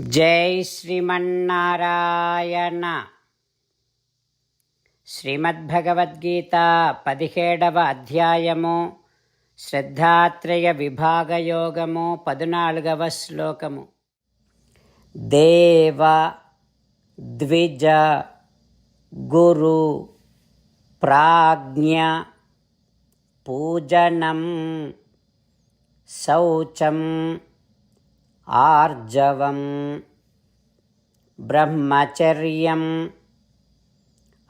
జై శ్రీమన్నారాయణ. శ్రీమద్భగవద్గీత పదిహేడవ అధ్యాయము శ్రద్ధాత్రయ విభాగయోగము పదునాలుగవ శ్లోకము. దేవ ద్విజ గురు ప్రాజ్ఞ పూజనం శౌచం ఆర్జవం బ్రహ్మచర్యం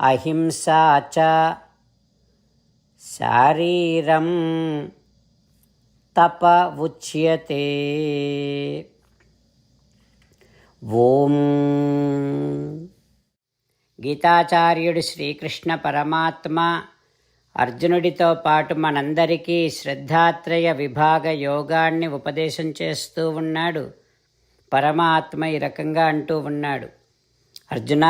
అహింసా శారీరం తప ఉచ్యతే. ఓం. గీతాచార్యుడు శ్రీకృష్ణ పరమాత్మ అర్జునుడితో పాటు మనందరికీ శ్రద్ధాత్రయ విభాగ యోగాన్ని ఉపదేశం చేస్తూ ఉన్నాడు. పరమాత్మ ఈ రకంగా అంటూ ఉన్నాడు. అర్జున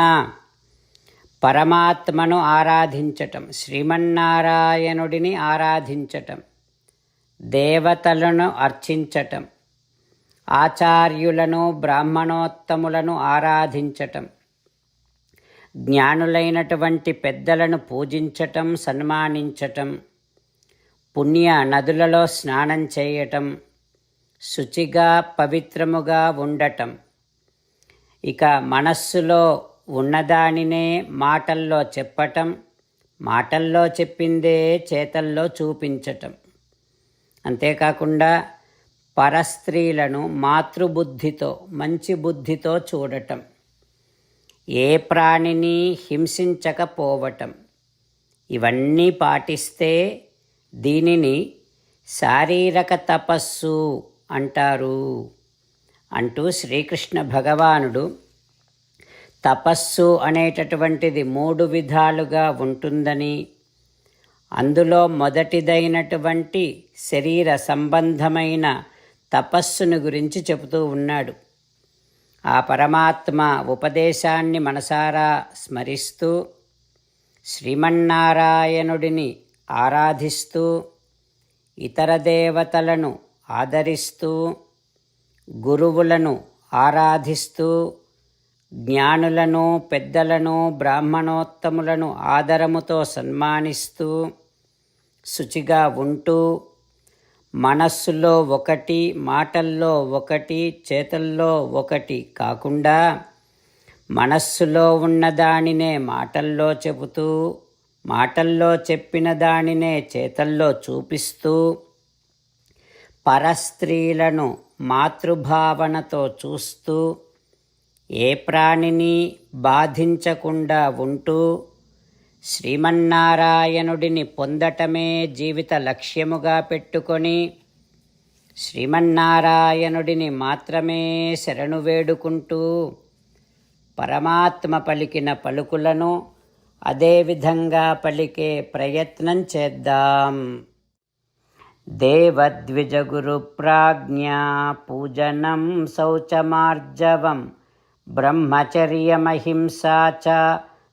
పరమాత్మను ఆరాధించటం శ్రీమన్నారాయణుడిని ఆరాధించటం దేవతలను అర్చించటం ఆచార్యులను బ్రాహ్మణోత్తములను ఆరాధించటం జ్ఞానులైనటువంటి పెద్దలను పూజించటం సన్మానించటం పుణ్య నదులలో స్నానం చేయటం శుచిగా పవిత్రముగా ఉండటం. ఇక మనస్సులో ఉన్నదానినే మాటల్లో చెప్పటం మాటల్లో చెప్పిందే చేతల్లో చూపించటం. అంతేకాకుండా పరస్త్రీలను మాతృబుద్ధితో మంచి బుద్ధితో చూడటం. ఏ ప్రాణిని హింసించకపోవటం. ఇవన్నీ పాటిస్తే దీనిని శారీరక తపస్సు అంటారు. అంటూ శ్రీకృష్ణ భగవానుడు తపస్సు అనేటటువంటిది మూడు విధాలుగా ఉంటుందని అందులో మొదటిదైనటువంటి శరీర సంబంధమైన తపస్సును గురించి చెబుతూ ఉన్నాడు. ఆ పరమాత్మ ఉపదేశాన్ని మనసారా స్మరిస్తూ శ్రీమన్నారాయణుడిని ఆరాధిస్తూ ఇతర దేవతలను ఆదరిస్తూ గురువులను ఆరాధిస్తూ జ్ఞానులను పెద్దలను బ్రాహ్మణోత్తములను ఆదరముతో సన్మానిస్తూ శుచిగా ఉంటూ మనస్సులో ఒకటి మాటల్లో ఒకటి చేతల్లో ఒకటి కాకుండా మనస్సులో ఉన్న దానినే మాటల్లో చెబుతూ మాటల్లో చెప్పిన దానినే చేతల్లో చూపిస్తూ పరస్త్రీలను మాతృభావనతో చూస్తూ ఏ ప్రాణిని బాధించకుండా ఉంటూ శ్రీమన్నారాయణుడిని పొందటమే జీవిత లక్ష్యముగా పెట్టుకొని శ్రీమన్నారాయణుడిని మాత్రమే శరణు వేడుకుంటూ పరమాత్మ పలికిన పలుకులను అదేవిధంగా పలికే ప్రయత్నం చేద్దాం. దేవద్విజగురు ప్రాజ్ఞా పూజనం శౌచమార్జవం బ్రహ్మచర్యమహింసాచ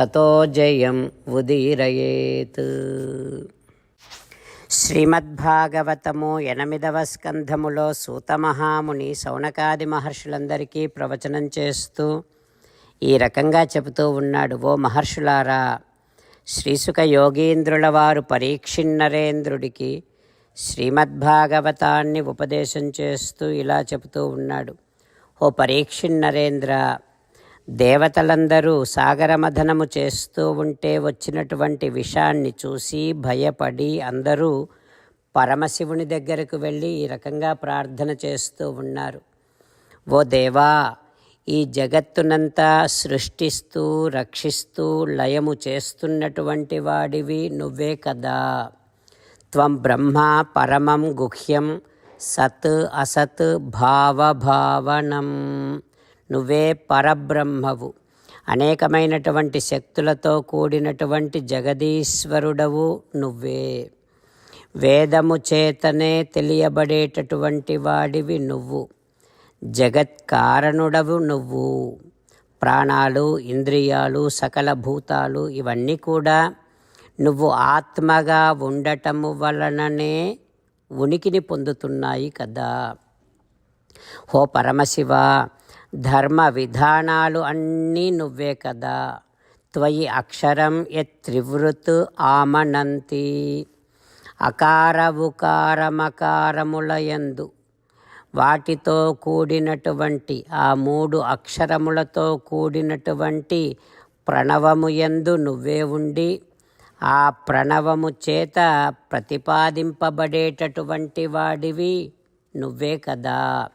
తతో జయం ఉదీరయేత్ శ్రీమద్భాగవతము ఎనిమిదవ స్కంధములో సూతమహాముని సౌనకాది మహర్షులందరికీ ప్రవచనం చేస్తూ ఈ రకంగా చెబుతూ ఉన్నాడు ఓ మహర్షులారా శ్రీసుక యోగీంద్రుల వారు పరీక్షిన్నరేంద్రుడికి శ్రీమద్భాగవతాన్ని ఉపదేశం చేస్తూ ఇలా చెబుతూ ఉన్నాడు ఓ పరీక్షిన్నరేంద్ర దేవతలందరూ సాగరమథనము చేస్తూ ఉంటే వచ్చినటువంటి విషాన్ని చూసి భయపడి అందరూ పరమశివుని దగ్గరకు వెళ్ళి ఈ రకంగా ప్రార్థన చేస్తూ ఉన్నారు. ఓ దేవా ఈ జగత్తునంతా సృష్టిస్తూ రక్షిస్తూ లయము చేస్తున్నటువంటి వాడివి నువ్వే కదా. త్వం బ్రహ్మ పరమం గుహ్యం సత్ అసత్ భావభావనం. నువ్వే పరబ్రహ్మవు. అనేకమైనటువంటి శక్తులతో కూడినటువంటి జగదీశ్వరుడవు నువ్వే. వేదము చేతనే తెలియబడేటటువంటి వాడివి నువ్వు. జగత్కారణుడవు నువ్వు. ప్రాణాలు ఇంద్రియాలు సకల భూతాలు ఇవన్నీ కూడా నువ్వు ఆత్మగా ఉండటము వలననే ఉనికిని పొందుతున్నాయి కదా. హో పరమశివ ధర్మ విధానాలు అన్నీ నువ్వే కదా. త్వయి అక్షరం యత్ త్రివృత్ ఆమనంతి. అకార ఉకారమకారములయందు వాటితో కూడినటువంటి ఆ మూడు అక్షరములతో కూడినటువంటి ప్రణవము యందు నువ్వే ఉండి ఆ ప్రణవము చేత ప్రతిపాదింపబడేటటువంటి వాడివి నువ్వే కదా.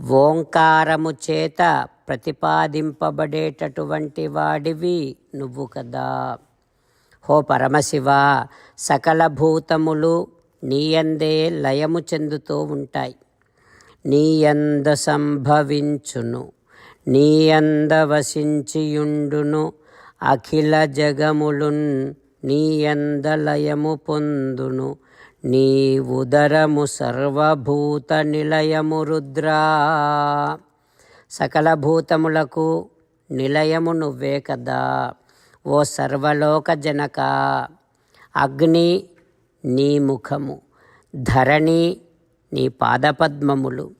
ఓంకారము చేత ప్రతిపాదింపబడేటటువంటి వాడివి నువ్వు కదా. హో పరమశివ సకల భూతములు నీయందే లయము చెందుతూ ఉంటాయి. నీయంద సంభవించును నీయంద వసించియుండును అఖిల జగములున్ నీయంద లయము పొందును. నీ ఉదరము సర్వభూత నిలయము రుద్రా. సకల భూతములకు నిలయము నువ్వే కదా ఓ సర్వలోక జనక. అగ్ని నీ ముఖము ధరణి నీ పాదపద్మములు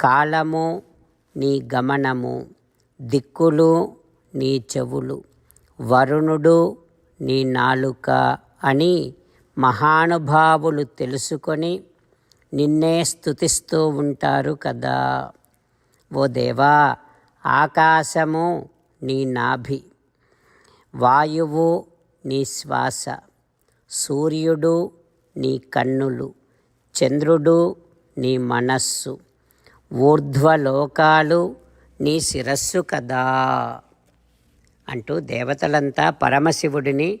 కాలము నీ గమనము దిక్కులు నీ చెవులు వరుణుడు నీ నాలుక అని మహానుభావులు తెలుసుకొని నిన్నే స్థుతిస్తూ ఉంటారు కదా. ఓ దేవా ఆకాశము నీ నాభి వాయువు నీ శ్వాస సూర్యుడు నీ కన్నులు చంద్రుడు నీ మనస్సు ఊర్ధ్వలోకాలు నీ శిరస్సు కదా. అంటూ దేవతలంతా పరమశివుడిని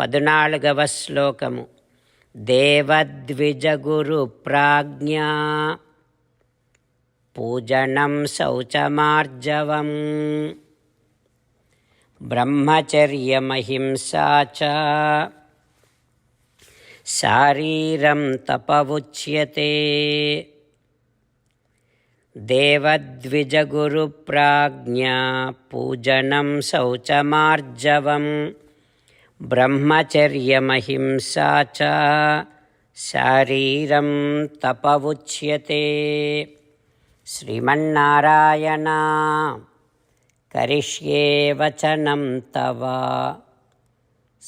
పద్నాలుగవ శ్లోకము. దేవద్విజగురు ప్రాజ్ఞా పూజనం శౌచమార్జవం. బ్రహ్మచర్యమహింసా చ. శారీరం తపవుచ్యతే. దేవద్విజగురుప్రాజ్ఞా పూజనం శౌచమార్జవం. ब्रह्मचर्यमहिंसा च शारीरं तपवुच्यते श्रीमन्नारायणा करिष्ये वचनं तव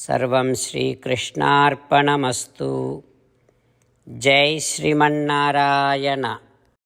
सर्वं श्रीकृष्णार्पणमस्तु जय श्रीमन्नारायण